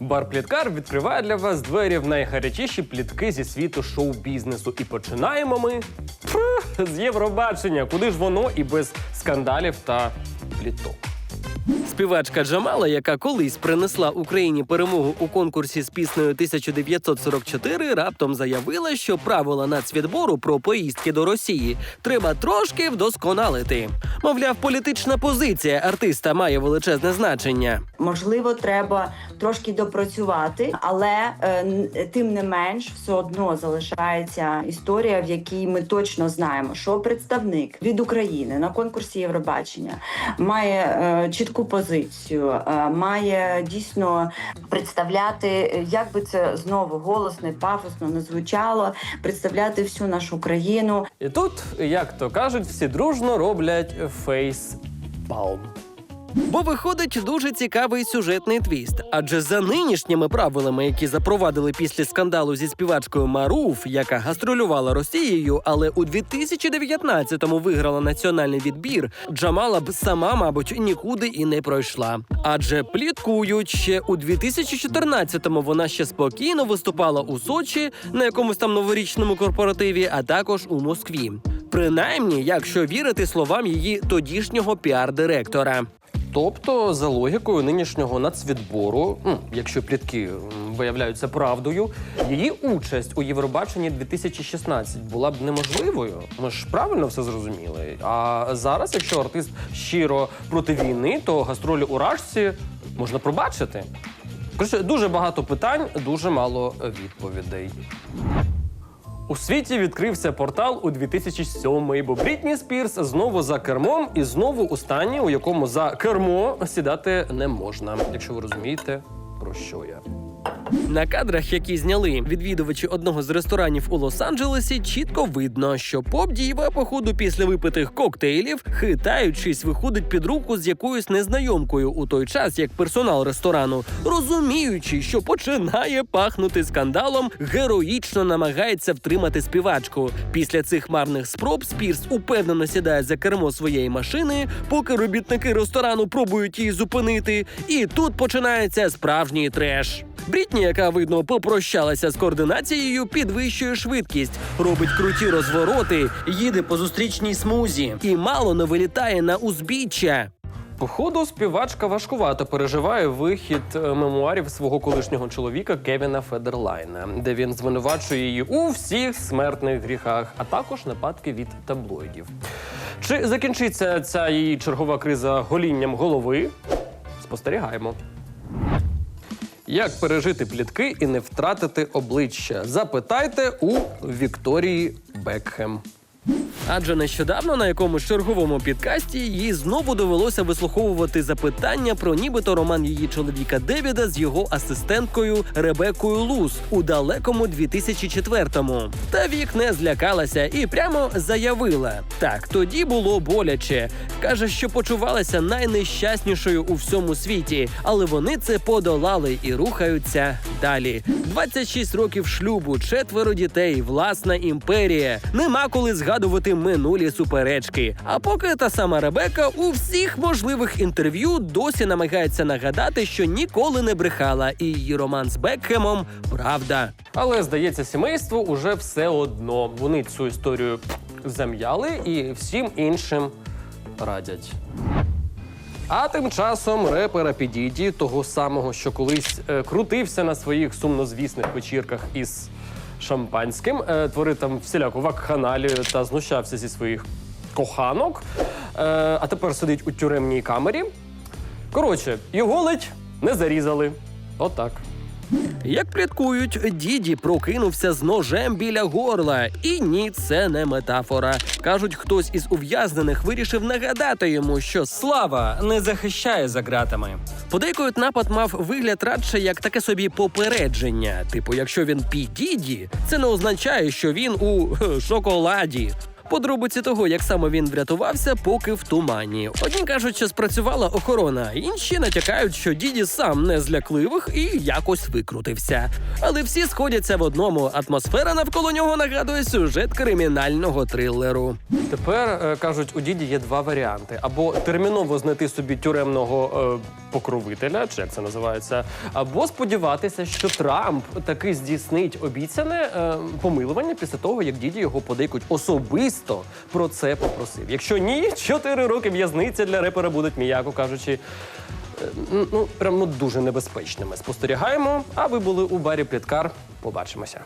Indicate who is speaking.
Speaker 1: Бар Пліткар відкриває для вас двері в найгарячіші плітки зі світу шоу-бізнесу. І починаємо ми з Євробачення. Куди ж воно і без скандалів та пліток. Співачка Джамала, яка колись принесла Україні перемогу у конкурсі з піснею 1944, раптом заявила, що правила нацвідбору про поїздки до Росії треба трошки вдосконалити. Мовляв, політична позиція артиста має величезне значення.
Speaker 2: Можливо, треба трошки допрацювати, але е, тим не менш, все одно залишається історія, в якій ми точно знаємо, що представник від України на конкурсі Євробачення має е, чітку позицію, е, має дійсно представляти, як би це знову голосно, пафосно не звучало, представляти всю нашу країну.
Speaker 1: І тут, як то кажуть, всі дружно роблять фейс-палм. Бо виходить дуже цікавий сюжетний твіст. Адже за нинішніми правилами, які запровадили після скандалу зі співачкою Маруф, яка гастролювала Росією, але у 2019-му виграла національний відбір, Джамала б сама, мабуть, нікуди і не пройшла. Адже пліткують ще у 2014-му вона ще спокійно виступала у Сочі на якомусь там новорічному корпоративі, а також у Москві. Принаймні, якщо вірити словам її тодішнього піар-директора. Тобто, за логікою нинішнього нацвідбору, якщо плітки виявляються правдою, її участь у Євробаченні 2016 була б неможливою. Ми ж правильно все зрозуміли. А зараз, якщо артист щиро проти війни, то гастролі у Рашці можна пробачити. Коротше, дуже багато питань, дуже мало відповідей. У світі відкрився портал у 2007 бо Брітні Спірс знову за кермом і знову у стані, у якому за кермо сідати не можна, якщо ви розумієте, про що я. На кадрах, які зняли відвідувачі одного з ресторанів у Лос-Анджелесі, чітко видно, що поп-діва, походу, після випитих коктейлів, хитаючись, виходить під руку з якоюсь незнайомкою у той час, як персонал ресторану, розуміючи, що починає пахнути скандалом, героїчно намагається втримати співачку. Після цих марних спроб Спірс упевнено сідає за кермо своєї машини, поки робітники ресторану пробують її зупинити. І тут починається справжній треш. Брітні, яка видно попрощалася з координацією, підвищує швидкість, робить круті розвороти, їде по зустрічній смузі і мало не вилітає на узбіччя. Походу, співачка важкувато переживає вихід е, мемуарів свого колишнього чоловіка Кевіна Федерлайна, де він звинувачує її у всіх смертних гріхах, а також нападки від таблоїдів. Чи закінчиться ця її чергова криза голінням голови? Спостерігаємо. Як пережити плітки і не втратити обличчя? Запитайте у Вікторії Бекхем. Адже нещодавно на якомусь черговому підкасті їй знову довелося вислуховувати запитання про нібито роман її чоловіка Девіда з його асистенткою Ребекою Луз у далекому 2004-му. Та вік не злякалася і прямо заявила: так, тоді було боляче. каже, що почувалася найнещаснішою у всьому світі, але вони це подолали і рухаються далі. 26 років шлюбу, четверо дітей, власна імперія. Нема коли згадувати минулі суперечки. А поки та сама Ребека у всіх можливих інтерв'ю досі намагається нагадати, що ніколи не брехала, і її роман з Бекхемом правда. Але здається, сімейству уже все одно. Вони цю історію зам'яли і всім іншим радять. А тим часом репера Підіді, того самого, що колись е, крутився на своїх сумнозвісних вечірках із шампанським, е, творив там всіляку вакханалію та знущався зі своїх коханок, е, а тепер сидить у тюремній камері. Коротше, його ледь не зарізали. Отак. Як пліткують, діді прокинувся з ножем біля горла. І ні, це не метафора. Кажуть, хтось із ув'язнених вирішив нагадати йому, що слава не захищає за ґратами. Подейкують напад мав вигляд радше як таке собі попередження. Типу, якщо він пі діді, це не означає, що він у шоколаді. Подробиці того, як саме він врятувався, поки в тумані. Одні кажуть, що спрацювала охорона, інші натякають, що діді сам не з лякливих і якось викрутився. Але всі сходяться в одному. Атмосфера навколо нього нагадує сюжет кримінального трилеру. Тепер е, кажуть, у діді є два варіанти: або терміново знайти собі тюремного. Покровителя, чи як це називається, або сподіватися, що Трамп таки здійснить обіцяне е, помилування після того, як діді його подейкуть особисто про це попросив. Якщо ні, 4 роки в'язниця для репера будуть, м'яко кажучи. е, Ну, прям ну, дуже небезпечними. Спостерігаємо, а ви були у барі Пліткар. Побачимося.